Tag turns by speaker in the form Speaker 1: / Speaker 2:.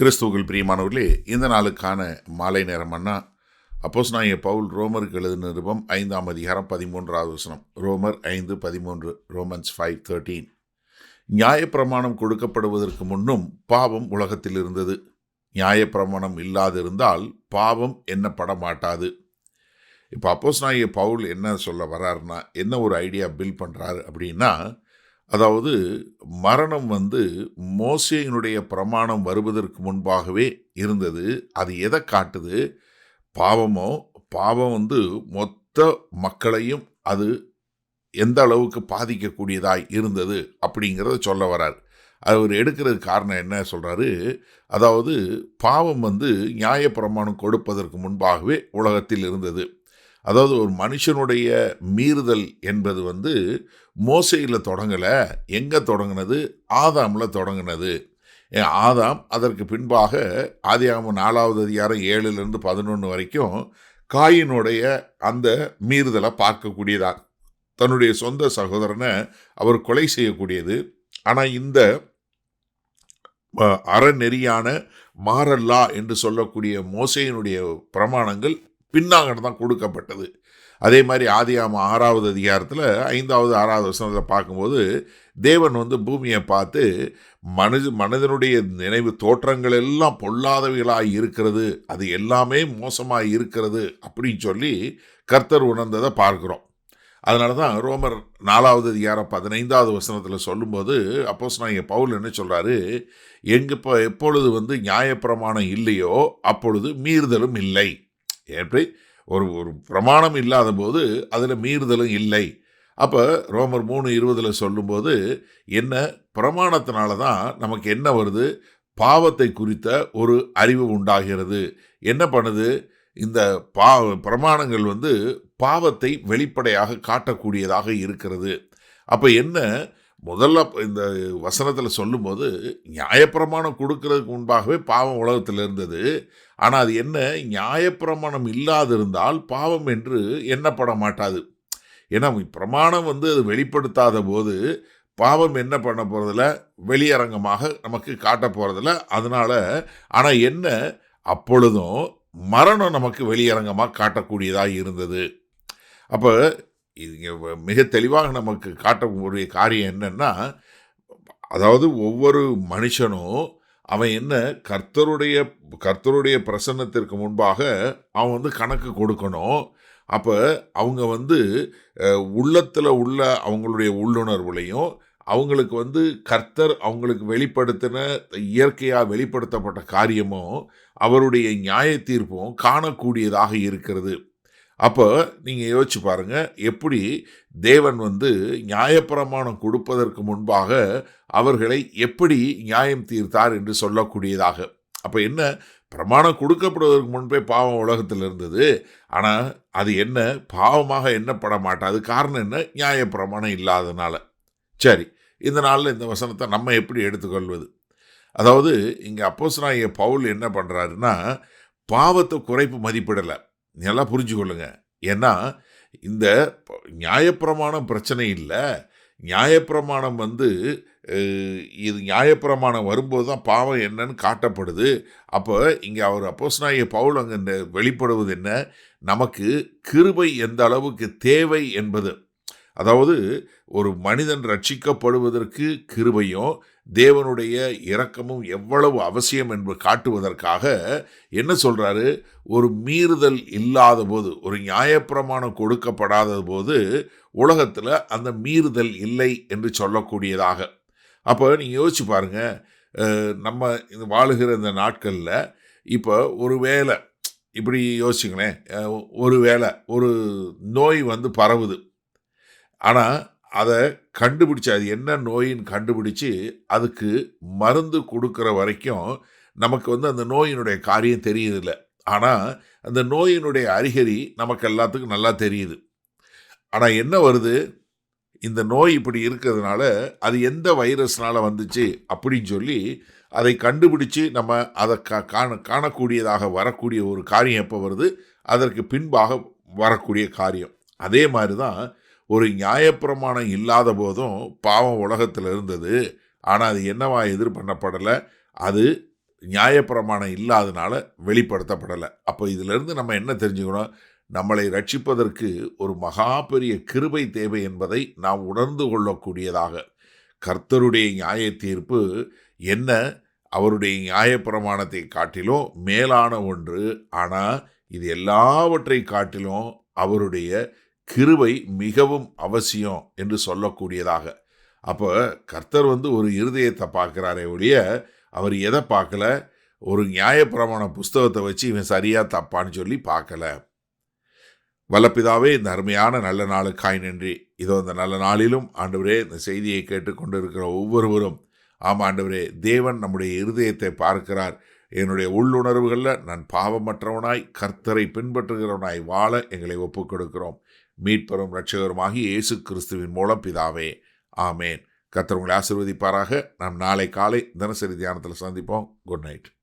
Speaker 1: கிறிஸ்துவுக்குள் பிரியமானவர்களே இந்த நாளுக்கான மாலை நேரம்னா அப்போஸ் நான் பவுல் ரோமருக்கு எழுதின நிருபம் ஐந்தாம் அதிகாரம் பதிமூன்றாவது வசனம். ரோமர் ஐந்து பதிமூன்று ரோமன்ஸ் ஃபைவ் தேர்ட்டீன் நியாயப்பிரமாணம் கொடுக்கப்படுவதற்கு முன்னும் பாவம் உலகத்தில் இருந்தது. நியாயப்பிரமாணம் இல்லாதிருந்தால் பாவம் என்னப்பட மாட்டாது இப்போ அப்போஸ் நாய பவுல் என்ன சொல்ல வர்றாருன்னா என்ன ஒரு ஐடியா பில் பண்ணுறாரு அப்படின்னா அதாவது மரணம் வந்து மோசையினுடைய பிரமாணம் வருவதற்கு முன்பாகவே இருந்தது. அது எதை காட்டுது? பாவமோ? பாவம் வந்து மொத்த மக்களையும் அது எந்த அளவுக்கு பாதிக்கக்கூடியதாய் இருந்தது அப்படிங்கிறத சொல்ல வரார். அவர் எடுக்கிறது காரணம் என்ன சொல்கிறாரு அதாவது பாவம் வந்து நியாயப்பிரமாணம் கொடுப்பதற்கு முன்பாகவே உலகத்தில் இருந்தது. அதாவது ஒரு மனுஷனுடைய மீறுதல் என்பது வந்து மோசையில் தொடங்கலை எங்கே தொடங்கினது? ஆதாமில் தொடங்கினது. ஆதாம் அதற்கு பின்பாக ஆதியாம நாலாவது அதிகாரம் ஏழுலேருந்து பதினொன்று வரைக்கும் காயினுடைய அந்த மீறுதலை பார்க்கக்கூடியதா தன்னுடைய சொந்த சகோதரனை அவர் கொலை செய்யக்கூடியது. ஆனால் இந்த அறநெறியான மாறல்லா என்று சொல்லக்கூடிய மோசையினுடைய பிரமாணங்கள் பின்னாங்கன்னு தான் கொடுக்கப்பட்டது. அதே மாதிரி ஆதியாம ஆறாவது அதிகாரத்தில் ஐந்தாவது ஆறாவது வசனத்தில் பார்க்கும்போது தேவன் வந்து பூமியை பார்த்து மனித மனிதனுடைய நினைவு தோற்றங்கள் எல்லாம் பொல்லாதவைகளாக இருக்கிறது அது எல்லாமே மோசமாக இருக்கிறது அப்படின்னு சொல்லி கர்த்தர் உணர்ந்ததை பார்க்குறோம். அதனால தான் ரோமர் நாலாவது அதிகாரம் பதினைந்தாவது வசனத்தில் சொல்லும்போது அப்போஸ் நான் என் பவுல் என்ன சொல்கிறாரு எங்கே இப்போ எப்பொழுது வந்து நியாயப்பிரமாணம் இல்லையோ அப்பொழுது மீறுதலும் இல்லை. எப்படி? ஒரு ஒரு பிரமாணம் இல்லாத போது அதில் மீறுதலும் இல்லை. அப்போ ரோமர் மூணு இருபதில் சொல்லும்போது என்ன? பிரமாணத்தினால தான் நமக்கு என்ன வருது? பாவத்தை குறித்த ஒரு அறிவு உண்டாகிறது. என்ன பண்ணுது? இந்த பா பிரமாணங்கள் வந்து பாவத்தை வெளிப்படையாக காட்டக்கூடியதாக இருக்கிறது. அப்போ என்ன? முதல்ல இந்த வசனத்தில் சொல்லும்போது நியாயப்பிரமாணம் கொடுக்கறதுக்கு முன்பாகவே பாவம் உலகத்தில் இருந்தது. ஆனால் அது என்ன? நியாயப்பிரமாணம் இல்லாதிருந்தால் பாவம் என்று எண்ணப்பட மாட்டாது. ஏன்னா பிரமாணம் வந்து அது வெளிப்படுத்தாத போது பாவம் என்ன பண்ண போகிறதில்ல வெளியரங்கமாக நமக்கு காட்ட போகிறதில்ல அதனால் ஆனால் என்ன? அப்பொழுதும் மரணம் நமக்கு வெளியரங்கமாக காட்டக்கூடியதாக இருந்தது. அப்போ இங்க மிக தெளிவாக நமக்கு காட்டக்கூடிய காரியம் என்னென்னா அதாவது ஒவ்வொரு மனுஷனும் அவன் என்ன கர்த்தருடைய கர்த்தருடைய பிரசன்னத்திற்கு முன்பாக அவன் வந்து கணக்கு கொடுக்கணும். அப்போ அவங்க வந்து உள்ளத்தில் உள்ள அவங்களுடைய உள்ளுணர்வுலையும் அவங்களுக்கு வந்து கர்த்தர் அவங்களுக்கு வெளிப்படுத்தின இயற்கையாக வெளிப்படுத்தப்பட்ட காரியமும் அவருடைய நியாய தீர்ப்பும் காணக்கூடியதாக இருக்கிறது. அப்போ நீங்கள் யோசிச்சு பாருங்கள் எப்படி தேவன் வந்து நியாயப்பிரமாணம் கொடுப்பதற்கு முன்பாக அவர்களை எப்படி நியாயம் தீர்த்தார் என்று சொல்லக்கூடியதாக. அப்போ என்ன? பிரமாணம் கொடுக்கப்படுவதற்கு முன்பே பாவம் உலகத்தில் இருந்தது. ஆனால் அது என்ன? பாவமாக எண்ணப்பட மாட்டாது. காரணம் என்ன? நியாயப்பிரமாணம் இல்லாதனால. சரி இந்த நாளில் இந்த வசனத்தை நம்ம எப்படி எடுத்துக்கொள்வது? அதாவது இங்கே அப்போஸ் பவுல் என்ன பண்ணுறாருன்னா பாவத்தை குறைப்பு மதிப்பிடலை. நல்லா புரிஞ்சுக்கொள்ளுங்க. ஏன்னா இந்த நியாயப்பிரமாணம் பிரச்சனை இல்லை. நியாயப்பிரமாணம் வந்து இது நியாயப்பிரமாணம் வரும்போது தான் பாவம் என்னன்னு காட்டப்படுது. அப்போ இங்கே அவர் அப்போஸ்னாய பவுல் அங்கே வெளிப்படுவது என்ன? நமக்கு கிருபை எந்த அளவுக்கு தேவை என்பது. அதாவது ஒரு மனிதன் ரட்சிக்கப்படுவதற்கு கிருபையும் தேவனுடைய இரக்கமும் எவ்வளவு அவசியம் என்று காட்டுவதற்காக என்ன சொல்கிறாரு ஒரு மீறுதல் இல்லாத போது ஒரு நியாயப்பிரமாணம் கொடுக்கப்படாத போது உலகத்தில் அந்த மீறுதல் இல்லை என்று சொல்லக்கூடியதாக. அப்போ நீங்கள் யோசிச்சு பாருங்க நம்ம வாழுகிற இந்த நாட்களில் இப்போ ஒரு வேளை இப்படி யோசிச்சுங்களேன் ஒரு வேளை ஒரு நோய் வந்து பரவுது. ஆனால் அதை கண்டுபிடிச்சு அது என்ன நோயின்னு கண்டுபிடிச்சு அதுக்கு மருந்து கொடுக்குற வரைக்கும் நமக்கு வந்து அந்த நோயினுடைய காரியம் தெரியுதில்ல. ஆனால் அந்த நோயினுடைய அறிகுறி நமக்கு எல்லாத்துக்கும் நல்லா தெரியுது. ஆனால் என்ன வருது? இந்த நோய் இப்படி இருக்கிறதுனால அது எந்த வைரஸ்னால் வந்துச்சு அப்படின்னு சொல்லி அதை கண்டுபிடிச்சு நம்ம அதை கா காண காணக்கூடியதாக வரக்கூடிய ஒரு காரியம் எப்போ வருது? அதற்கு பின்பாக வரக்கூடிய காரியம். அதே மாதிரி தான் ஒரு நியாயப்பிரமாணம் இல்லாத போதும் பாவம் உலகத்தில் இருந்தது. ஆனால் அது என்னவா எதிர் பண்ணப்படலை? அது நியாயப்பிரமாணம் இல்லாதனால வெளிப்படுத்தப்படலை. அப்போ இதிலிருந்து நம்ம என்ன தெரிஞ்சுக்கணும்? நம்மளை ரட்சிப்பதற்கு ஒரு மகா பெரிய கிருபை தேவை என்பதை நாம் உணர்ந்து கொள்ளக்கூடியதாக. கர்த்தருடைய நியாய தீர்ப்பு என்ன? அவருடைய நியாயப்பிரமாணத்தை காட்டிலும் மேலான ஒன்று. ஆனால் இது எல்லாவற்றை காட்டிலும் அவருடைய கிருபை மிகவும் அவசியம் என்று சொல்லக்கூடியதாக. அப்போ கர்த்தர் வந்து ஒரு இருதயத்தை பார்க்குறாரே ஒழிய அவர் எதை பார்க்கல? ஒரு நியாயப்பிரமாண புஸ்தகத்தை வச்சு இவன் சரியாக தப்பான்னு சொல்லி பார்க்கல. வல்லப்பிதாவே இந்த அருமையான நல்ல நாளுக்காய் நன்றி. இதோ இந்த நல்ல நாளிலும் ஆண்டவரே இந்த செய்தியை கேட்டுக்கொண்டு இருக்கிற ஒவ்வொருவரும் ஆமாம் ஆண்டவரே தேவன் நம்முடைய இருதயத்தை பார்க்கிறார். என்னுடைய உள்ளுணர்வுகளில் நான் பாவமற்றவனாய் கர்த்தரை பின்பற்றுகிறவனாய் வாழ எங்களை ஒப்புக் கொடுக்கிறோம் மீட்பெறும் இரட்சகருமாகி இயேசு கிறிஸ்துவின் மூலம் பிதாவே. ஆமேன். கர்த்தர் உங்களை ஆசிர்வதிப்பாராக. நாம் நாளை காலை தினசரி தியானத்தில் சந்திப்போம். Good night.